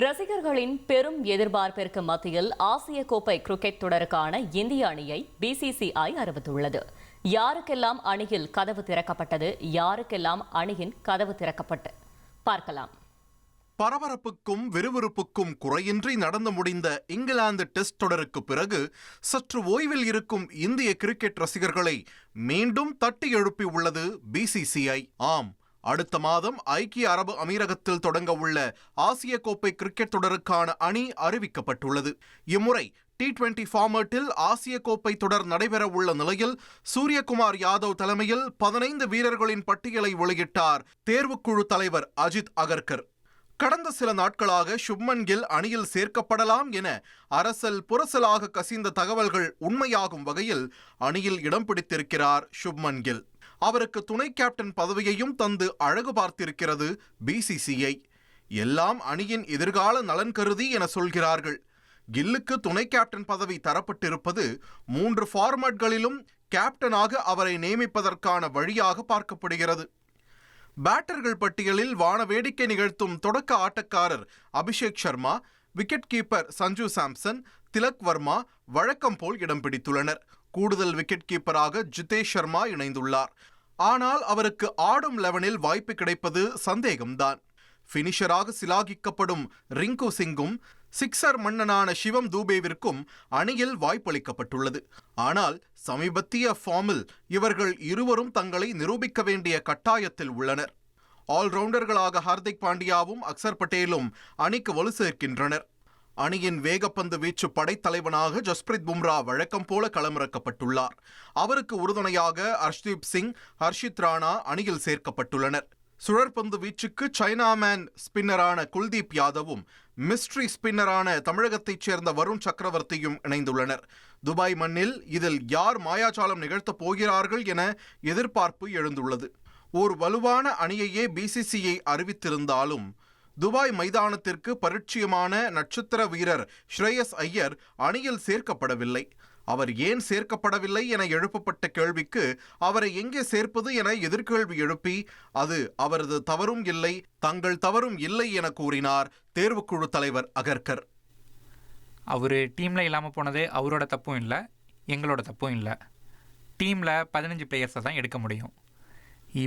ரசிகர்களின் பெரும் எதிர்பார்ப்பிற்கு மத்தியில் ஆசிய கோப்பை கிரிக்கெட் தொடருக்கான இந்திய அணியை பிசிசிஐ அறிவித்துள்ளது. யாருக்கெல்லாம் அணியில் கதவு திறக்கப்பட்டது யாருக்கெல்லாம் அணியின் கதவு திறக்கப்பட்டு? பார்க்கலாம். பரபரப்புக்கும் விறுவிறுப்புக்கும் குறையின்றி நடந்து முடிந்த இங்கிலாந்து டெஸ்ட் தொடருக்கு பிறகு சற்று ஓய்வில் இருக்கும் இந்திய கிரிக்கெட் ரசிகர்களை மீண்டும் தட்டி எழுப்பி உள்ளது பிசிசிஐ ஆம் அடுத்த மாதம் ஐக்கிய அரபு அமீரகத்தில் தொடங்க உள்ள ஆசிய கோப்பை கிரிக்கெட் தொடருக்கான அணி அறிவிக்கப்பட்டுள்ளது. இம்முறை டி டுவெண்டி ஃபார்மேட்டில் ஆசிய கோப்பை தொடர் நடைபெற உள்ள நிலையில் சூரியகுமார் யாதவ் தலைமையில் பதினைந்து வீரர்களின் பட்டியலை வெளியிட்டார் தேர்வுக்குழு தலைவர் அஜித் அகர்கர். கடந்த சில நாட்களாக சுப்மன் கில் அணியில் சேர்க்கப்படலாம் என அரசல் புரசலாக கசிந்த தகவல்கள் உண்மையாகும் வகையில் அணியில் இடம் பிடித்திருக்கிறார் சுப்மன் கில். அவருக்கு துணை கேப்டன் பதவியையும் தந்து அழகு பார்த்திருக்கிறது பிசிசிஐ எல்லாம் அணியின் எதிர்கால நலன் கருதி என சொல்கிறார்கள். கில்லுக்கு துணை கேப்டன் பதவி தரப்பட்டிருப்பது மூன்று ஃபார்மேட்களிலும் கேப்டனாக அவரை நியமிப்பதற்கான வழியாக பார்க்கப்படுகிறது. பேட்டர்கள் பட்டியலில் வானவேடிக்கை நிகழ்த்தும் தொடக்க ஆட்டக்காரர் அபிஷேக் சர்மா விக்கெட் கீப்பர் சஞ்சு சாம்சன் திலக் வர்மா வழக்கம் போல் இடம் பிடித்துள்ளனர். கூடுதல் விக்கெட் கீப்பராக ஜிதேஷ் சர்மா இணைந்துள்ளார். ஆனால் அவருக்கு ஆடும் லெவனில் வாய்ப்பு கிடைப்பது சந்தேகம்தான். ஃபினிஷராக சிலாகிக்கப்படும் ரிங்கு சிங்கும் சிக்ஸர் மன்னனான சிவம் தூபேவிற்கும் அணியில் வாய்ப்பளிக்கப்பட்டுள்ளது. ஆனால் சமீபத்திய ஃபார்மில் இவர்கள் இருவரும் தங்களை நிரூபிக்க வேண்டிய கட்டாயத்தில் உள்ளனர். ஆல்ரவுண்டர்களாக ஹார்திக் பாண்டியாவும் அக்சர் பட்டேலும் அணிக்கு வலு சேர்க்கின்றனர். அணியின் வேகப்பந்து வீச்சு படைத்தலைவனாக ஜஸ்பிரித் பும்ரா வழக்கம் போல களமிறக்கப்பட்டுள்ளார். அவருக்கு உறுதுணையாக ஹர்ஷ்தீப் சிங் ஹர்ஷித் ராணா அணியில் சேர்க்கப்பட்டுள்ளனர். சுழற்பந்து வீச்சுக்கு சைனாமேன் ஸ்பின்னரான குல்தீப் யாதவும் மிஸ்ட்ரி ஸ்பின்னரான தமிழகத்தைச் சேர்ந்த வருண் சக்கரவர்த்தியும் இணைந்துள்ளனர். துபாய் மண்ணில் இதில் யார் மாயாஜாலம் நிகழ்த்தப் போகிறார்கள் என எதிர்பார்ப்பு எழுந்துள்ளது. ஓர் வலுவான அணியையே பிசிசிஐ அறிவித்திருந்தாலும் துபாய் மைதானத்திற்கு பரிச்சயமான நட்சத்திர வீரர் ஸ்ரேயஸ் ஐயர் அணியில் சேர்க்கப்படவில்லை. அவர் ஏன் சேர்க்கப்படவில்லை என எழுப்பப்பட்ட கேள்விக்கு அவரை எங்கே சேர்ப்பது என எதிர்கேள்வி எழுப்பி அது அவரது தவறும் இல்லை தங்கள் தவறும் இல்லை என கூறினார் தேர்வுக்குழு தலைவர் அகர்கர். அவர் டீமில் இல்லாமல் போனது அவரோட தப்பும் இல்லை எங்களோட தப்பும் இல்லை. டீமில் பதினஞ்சு பிளேயர்ஸை தான் எடுக்க முடியும்.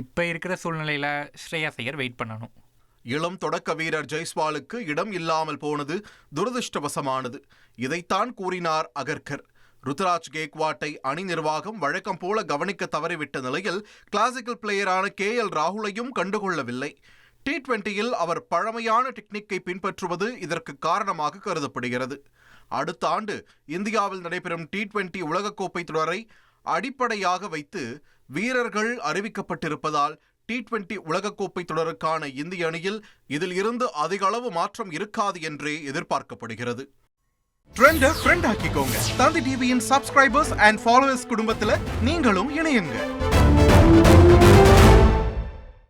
இப்போ இருக்கிற சூழ்நிலையில் ஸ்ரேயா ஐயர் வெயிட் பண்ணணும். இளம் தொடக்க வீரர் ஜெய்ஸ்வாலுக்கு இடம் இல்லாமல் போனது துரதிருஷ்டவசமானது. இதைத்தான் கூறினார் அகர்கர். ருத்ராஜ் கேக்வாட்டை அணி நிர்வாகம் வழக்கம் போல கவனிக்க தவறிவிட்ட நிலையில் கிளாசிக்கல் பிளேயரான கே எல் ராகுலையும் கண்டுகொள்ளவில்லை. டி டுவெண்டியில் அவர் பழமையான டெக்னிக்கை பின்பற்றுவது இதற்கு காரணமாக கருதப்படுகிறது. அடுத்த ஆண்டு இந்தியாவில் நடைபெறும் டி டுவெண்டி உலகக்கோப்பை தொடரை அடிப்படையாக வைத்து வீரர்கள் அறிவிக்கப்பட்டிருப்பதால் டி டுவெண்டி உலகக்கோப்பை தொடருக்கான இந்திய அணியில் இதில் இருந்து அதிக அளவு மாற்றம் இருக்காது என்றே எதிர்பார்க்கப்படுகிறது. ட்ரெண்ட ஃப்ரெண்ட் ஆக்கிக்கோங்க. தந்தி டிவியின் சப்ஸ்கிரைபர்ஸ் அண்ட் ஃபாலோவர்ஸ் குடும்பத்தில் நீங்களும் இணையுங்க.